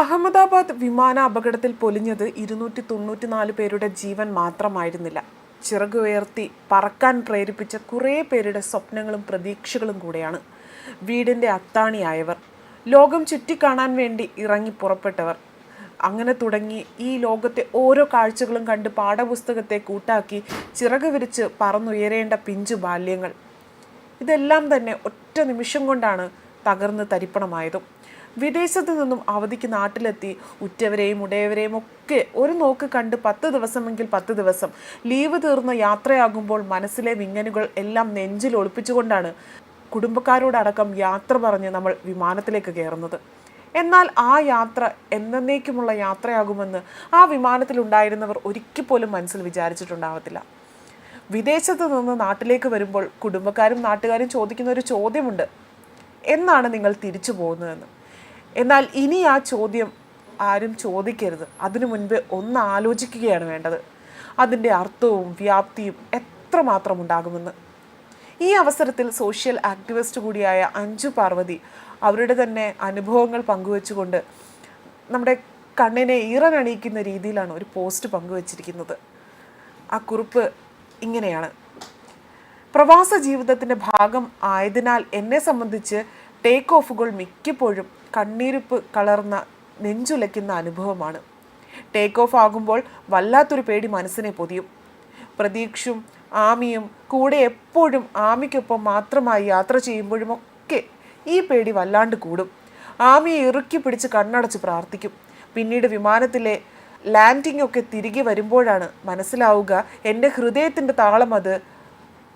അഹമ്മദാബാദ് വിമാന അപകടത്തിൽ പൊലിഞ്ഞത് ഇരുന്നൂറ്റി തൊണ്ണൂറ്റിനാല് പേരുടെ ജീവൻ മാത്രമായിരുന്നില്ല. ചിറകുയർത്തി പറക്കാൻ പ്രേരിപ്പിച്ച കുറേ പേരുടെ സ്വപ്നങ്ങളും പ്രതീക്ഷകളും കൂടെയാണ്. വീടിന്റെ അത്താണിയായവർ. ലോകം ചുറ്റിക്കാണാൻ വേണ്ടി ഇറങ്ങി പുറപ്പെട്ടവർ. അങ്ങനെ തുടങ്ങി ഈ ലോകത്തെ ഓരോ കാഴ്ചകളും കണ്ട് പാഠപുസ്തകത്തെ കൂട്ടാക്കി ചിറക് വിരിച്ച് പറന്നുയരേണ്ട പിഞ്ചു ബാല്യങ്ങൾ. ഇതെല്ലാം തന്നെ ഒറ്റ നിമിഷം കൊണ്ടാണ് തകർന്ന് തരിപ്പണമായതും. വിദേശത്തു നിന്നും അവധിക്ക് നാട്ടിലെത്തി ഉറ്റവരെയും ഉടയവരെയും ഒക്കെ ഒരു നോക്ക് കണ്ട് പത്ത് ദിവസമെങ്കിൽ പത്ത് ദിവസം ലീവ് തീർന്ന യാത്രയാകുമ്പോൾ മനസ്സിലെ വിങ്ങനുകൾ എല്ലാം നെഞ്ചിൽ ഒളിപ്പിച്ചുകൊണ്ടാണ് കുടുംബക്കാരോടടക്കം യാത്ര പറഞ്ഞ് നമ്മൾ വിമാനത്തിലേക്ക് കയറുന്നത്. എന്നാൽ ആ യാത്ര എന്നേക്കുമുള്ള യാത്രയാകുമെന്ന് ആ വിമാനത്തിലുണ്ടായിരുന്നവർ ഒരിക്കൽ പോലും മനസ്സിൽ വിചാരിച്ചിട്ടുണ്ടാവത്തില്ല. വിദേശത്ത് നിന്ന് നാട്ടിലേക്ക് വരുമ്പോൾ കുടുംബക്കാരും നാട്ടുകാരും ചോദിക്കുന്ന ഒരു ചോദ്യമുണ്ട്. എന്നാണ് നിങ്ങൾ തിരിച്ചു പോകുന്നതെന്ന്? എന്നാൽ ഇനി ആ ചോദ്യം ആരും ചോദിക്കരുത്. അതിനു മുൻപ് ഒന്ന് ആലോചിക്കുകയാണ് വേണ്ടത്. അതിന്റെ അർത്ഥവും വ്യാപ്തിയും എത്രമാത്രം ഉണ്ടാകുമെന്ന്. ഈ അവസരത്തിൽ സോഷ്യൽ ആക്ടിവിസ്റ്റ് കൂടിയായ അഞ്ജു പാർവതി അവരുടെ തന്നെ അനുഭവങ്ങൾ പങ്കുവെച്ചുകൊണ്ട് നമ്മുടെ കണ്ണിനെ ഈറനണിയിക്കുന്ന രീതിയിലാണ് ഒരു പോസ്റ്റ് പങ്കുവച്ചിരിക്കുന്നത്. ആ കുറിപ്പ് ഇങ്ങനെയാണ്. പ്രവാസ ജീവിതത്തിന്റെ ഭാഗം ആയതിനാൽ എന്നെ സംബന്ധിച്ച് ടേക്ക് ഓഫുകൾ മിക്കപ്പോഴും കണ്ണീരിപ്പ് കളർന്ന നെഞ്ചുലയ്ക്കുന്ന അനുഭവമാണ്. ടേക്ക് ഓഫ് ആകുമ്പോൾ വല്ലാത്തൊരു പേടി മനസ്സിനെ പൊതിയും. പ്രതീക്ഷും ആമിയും കൂടെ എപ്പോഴും ആമിക്കൊപ്പം മാത്രമായി യാത്ര ചെയ്യുമ്പോഴുമൊക്കെ ഈ പേടി വല്ലാണ്ട് കൂടും. ആമിയെ ഇറുക്കി പിടിച്ച് കണ്ണടച്ച് പ്രാർത്ഥിക്കും. പിന്നീട് വിമാനത്തിലെ ലാൻഡിംഗ് ഒക്കെ തിരികെ വരുമ്പോഴാണ് മനസ്സിലാവുക എന്റെ ഹൃദയത്തിന്റെ താളം അത്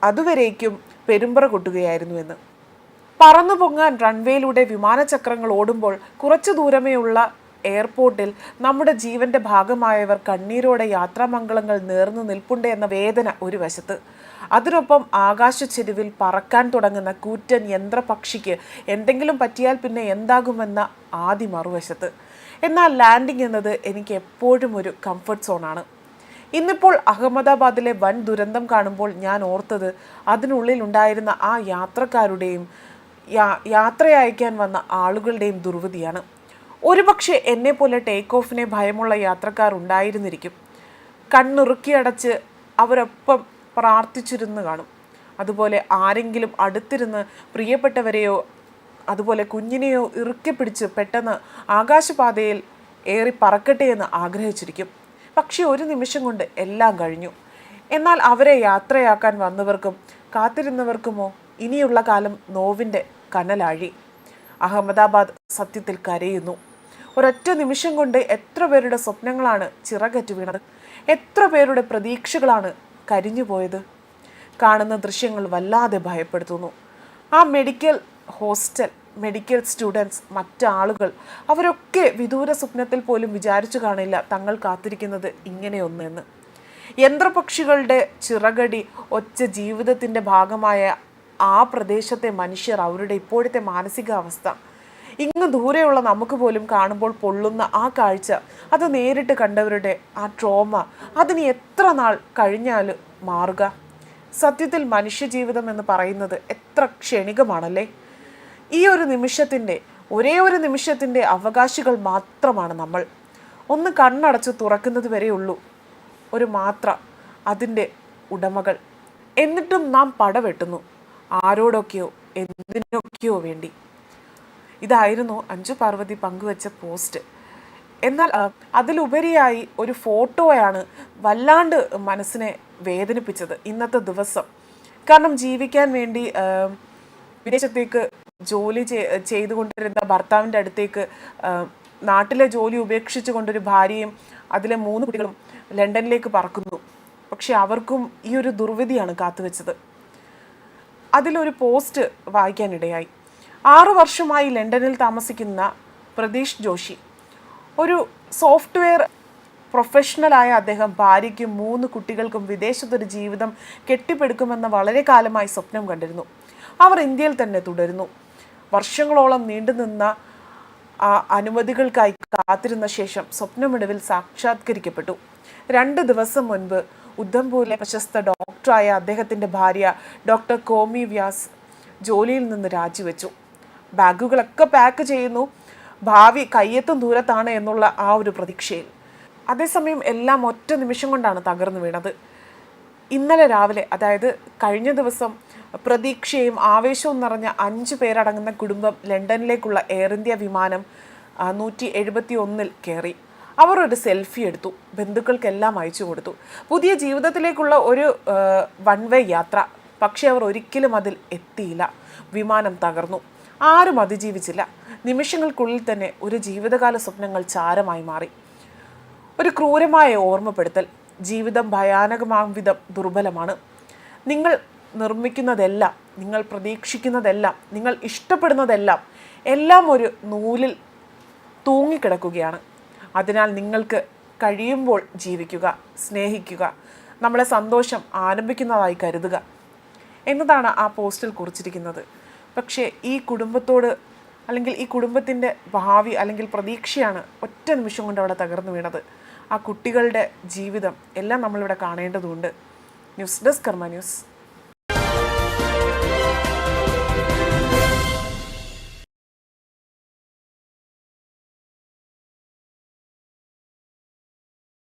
അതുവരേക്കും പെരുമ്പറ കൊട്ടുകയായിരുന്നു എന്ന്. പറന്നു പൊങ്ങാൻ റൺവേയിലൂടെ വിമാനചക്രങ്ങൾ ഓടുമ്പോൾ കുറച്ചു ദൂരമേയുള്ള എയർപോർട്ടിൽ നമ്മുടെ ജീവന്റെ ഭാഗമായവർ കണ്ണീരോടെ യാത്രാമംഗളങ്ങൾ നേർന്നു നിൽപ്പുണ്ട് എന്ന വേദന ഒരു വശത്ത്. അതിനൊപ്പം ആകാശ ചെരുവിൽ പറക്കാൻ തുടങ്ങുന്ന കൂറ്റൻ യന്ത്രപക്ഷിക്ക് എന്തെങ്കിലും പറ്റിയാൽ പിന്നെ എന്താകുമെന്ന ആദ്യ മറുവശത്ത്. എന്നാൽ ലാൻഡിംഗ് എന്നത് എനിക്ക് എപ്പോഴും ഒരു കംഫർട്ട് സോണാണ് ഇന്നിപ്പോൾ അഹമ്മദാബാദിലെ വൻ ദുരന്തം കാണുമ്പോൾ ഞാൻ ഓർത്തത് അതിനുള്ളിലുണ്ടായിരുന്ന ആ യാത്രക്കാരുടെയും യാ- യാത്ര അയക്കാൻ വന്ന ആളുകളുടെയും ദുർവിധിയാണ് ഒരുപക്ഷെ എന്നെ പോലെ ടേക്ക് ഓഫിനെ ഭയമുള്ള യാത്രക്കാർ ഉണ്ടായിരുന്നിരിക്കും. കണ്ണുറുക്കിയടച്ച് അവരൊപ്പം പ്രാർത്ഥിച്ചിരുന്ന് കാണും. അതുപോലെ ആരെങ്കിലും അടുത്തിരുന്ന് പ്രിയപ്പെട്ടവരെയോ അതുപോലെ കുഞ്ഞിനെയോ ഇറുക്കി പിടിച്ച് പെട്ടെന്ന് ആകാശപാതയിൽ ഏറി പറക്കട്ടെ എന്ന് ആഗ്രഹിച്ചിരിക്കും. പക്ഷേ ഒരു നിമിഷം കൊണ്ട് എല്ലാം കഴിഞ്ഞു. എന്നാൽ അവരെ യാത്രയാക്കാൻ വന്നവർക്കും കാത്തിരുന്നവർക്കുമോ ഇനിയുള്ള കാലം നോവിന്റെ കനലാഴി. അഹമ്മദാബാദ് സത്യത്തിൽ കരയുന്നു. ഒരൊറ്റ നിമിഷം കൊണ്ട് എത്ര പേരുടെ സ്വപ്നങ്ങളാണ് ചിറകറ്റു വീണത്? എത്ര പേരുടെ പ്രതീക്ഷകളാണ് കരിഞ്ഞുപോയത്? കാണുന്ന ദൃശ്യങ്ങൾ വല്ലാതെ ഭയപ്പെടുത്തുന്നു. ആ മെഡിക്കൽ ഹോസ്റ്റൽ മെഡിക്കൽ സ്റ്റുഡൻസ് മറ്റാളുകൾ അവരൊക്കെ വിദൂര സ്വപ്നത്തിൽ പോലും വിചാരിച്ചു കാണില്ല തങ്ങൾ കാത്തിരിക്കുന്നത് ഇങ്ങനെയൊന്നെന്ന്. യന്ത്രപക്ഷികളുടെ ചിറകടി ഒറ്റ ജീവിതത്തിന്റെ ഭാഗമായ ആ പ്രദേശത്തെ മനുഷ്യർ അവരുടെ ഇപ്പോഴത്തെ മാനസികാവസ്ഥ. ഇങ്ങ് ദൂരെയുള്ള നമുക്ക് പോലും കാണുമ്പോൾ പൊള്ളുന്ന ആ കാഴ്ച അത് നേരിട്ട് കണ്ടവരുടെ ആ ട്രോമ അതിന് എത്ര നാൾ കഴിഞ്ഞാൽ മാറുക? സത്യത്തിൽ മനുഷ്യജീവിതം എന്ന് പറയുന്നത് എത്ര ക്ഷണികമാണല്ലേ? ഈ ഒരു നിമിഷത്തിന്റെ ഒരേ ഒരു നിമിഷത്തിന്റെ അവകാശികൾ മാത്രമാണ് നമ്മൾ. ഒന്ന് കണ്ണടച്ച് തുറക്കുന്നത് വരെയുള്ളൂ ഒരു മാത്ര അതിന്റെ ഉടമകൾ. എന്നിട്ടും നാം പടവെട്ടുന്നു. ആരോടൊക്കെയോ എന്തിനൊക്കെയോ വേണ്ടി. ഇതായിരുന്നു അഞ്ജു പാർവതി പങ്കുവച്ച പോസ്റ്റ്. എന്നാൽ അതിലുപരിയായി ഒരു ഫോട്ടോയാണ് വല്ലാണ്ട് മനസ്സിനെ വേദനിപ്പിച്ചത് ഇന്നത്തെ ദിവസം. കാരണം ജീവിക്കാൻ വേണ്ടി വിദേശത്തേക്ക് ജോലി ചെയ്- ചെയ്തുകൊണ്ടിരുന്ന ഭർത്താവിന്റെ അടുത്തേക്ക് നാട്ടിലെ ജോലി ഉപേക്ഷിച്ചു കൊണ്ടൊരു ഭാര്യയും അതിലെ മൂന്ന് കുട്ടികളും ലണ്ടനിലേക്ക് പറക്കുന്നു. പക്ഷെ അവർക്കും ഈ ഒരു ദുർവിധിയാണ് കാത്തുവെച്ചത്. അതിലൊരു പോസ്റ്റ് വായിക്കാനിടയായി. ആറു വർഷമായി ലണ്ടനിൽ താമസിക്കുന്ന പ്രതീഷ് ജോഷി. ഒരു സോഫ്റ്റ്വെയർ പ്രൊഫഷണലായ അദ്ദേഹം ഭാര്യയ്ക്കും മൂന്ന് കുട്ടികൾക്കും വിദേശത്തൊരു ജീവിതം കെട്ടിപ്പടുക്കുമെന്ന് വളരെ കാലമായി സ്വപ്നം കണ്ടിരുന്നു. അവർ ഇന്ത്യയിൽ തന്നെ തുടരുന്നു. വർഷങ്ങളോളം നീണ്ടുനിന്ന അനുമതികൾക്കായി കാത്തിരുന്ന ശേഷം സ്വപ്നമിടവിൽ സാക്ഷാത്കരിക്കപ്പെട്ടു. രണ്ട് ദിവസം മുൻപ് ഉദ്ധംപൂരിലെ പ്രശസ്ത ഡോക്ടറായ അദ്ദേഹത്തിന്റെ ഭാര്യ ഡോക്ടർ കോമി വ്യാസ് ജോലിയിൽ നിന്ന് രാജിവെച്ചു. ബാഗുകളൊക്കെ പാക്ക് ചെയ്യുന്നു. ഭാവി കയ്യെത്തും ദൂരത്താണ് എന്നുള്ള ആ ഒരു പ്രതീക്ഷയിൽ. അതേസമയം എല്ലാം ഒറ്റ നിമിഷം കൊണ്ടാണ് തകർന്നു വീണത്. ഇന്നലെ രാവിലെ അതായത് കഴിഞ്ഞ ദിവസം പ്രതീക്ഷയും ആവേശവും നിറഞ്ഞ അഞ്ച് പേരടങ്ങുന്ന കുടുംബം ലണ്ടനിലേക്കുള്ള എയർ ഇന്ത്യ വിമാനം നൂറ്റി എഴുപത്തി ഒന്നിൽ കയറി. അവർ ഒരു സെൽഫി എടുത്തു ബന്ധുക്കൾക്കെല്ലാം അയച്ചു കൊടുത്തു. പുതിയ ജീവിതത്തിലേക്കുള്ള ഒരു വൺ വേ യാത്ര. പക്ഷേ അവർ ഒരിക്കലും അതിൽ എത്തിയില്ല. വിമാനം തകർന്നു. ആരും അതിജീവിച്ചില്ല. നിമിഷങ്ങൾക്കുള്ളിൽ തന്നെ ഒരു ജീവിതകാല സ്വപ്നങ്ങൾ ചാരമായി മാറി. ഒരു ക്രൂരമായ ഓർമ്മപ്പെടുത്തൽ. ജീവിതം ഭയാനകമാം വിധം ദുർബലമാണ്. നിങ്ങൾ നിർമ്മിക്കുന്നതെല്ലാം നിങ്ങൾ പ്രതീക്ഷിക്കുന്നതെല്ലാം നിങ്ങൾ ഇഷ്ടപ്പെടുന്നതെല്ലാം എല്ലാം ഒരു നൂലിൽ തൂങ്ങിക്കിടക്കുകയാണ്. അതിനാൽ നിങ്ങൾക്ക് കഴിയുമ്പോൾ ജീവിക്കുക സ്നേഹിക്കുക നമ്മളെ സന്തോഷം ആരംഭിക്കുന്നതായി കരുതുക എന്നതാണ് ആ പോസ്റ്റിൽ കുറിച്ചിരിക്കുന്നത്. പക്ഷേ ഈ കുടുംബത്തോട് അല്ലെങ്കിൽ ഈ കുടുംബത്തിന്റെ ഭാവി അല്ലെങ്കിൽ പ്രതീക്ഷയാണ് ഒറ്റ നിമിഷം കൊണ്ട് അവിടെ തകർന്നു വീണത്. ആ കുട്ടികളുടെ ജീവിതം എല്ലാം നമ്മളിവിടെ കാണേണ്ടതുണ്ട്. News desk Karma news.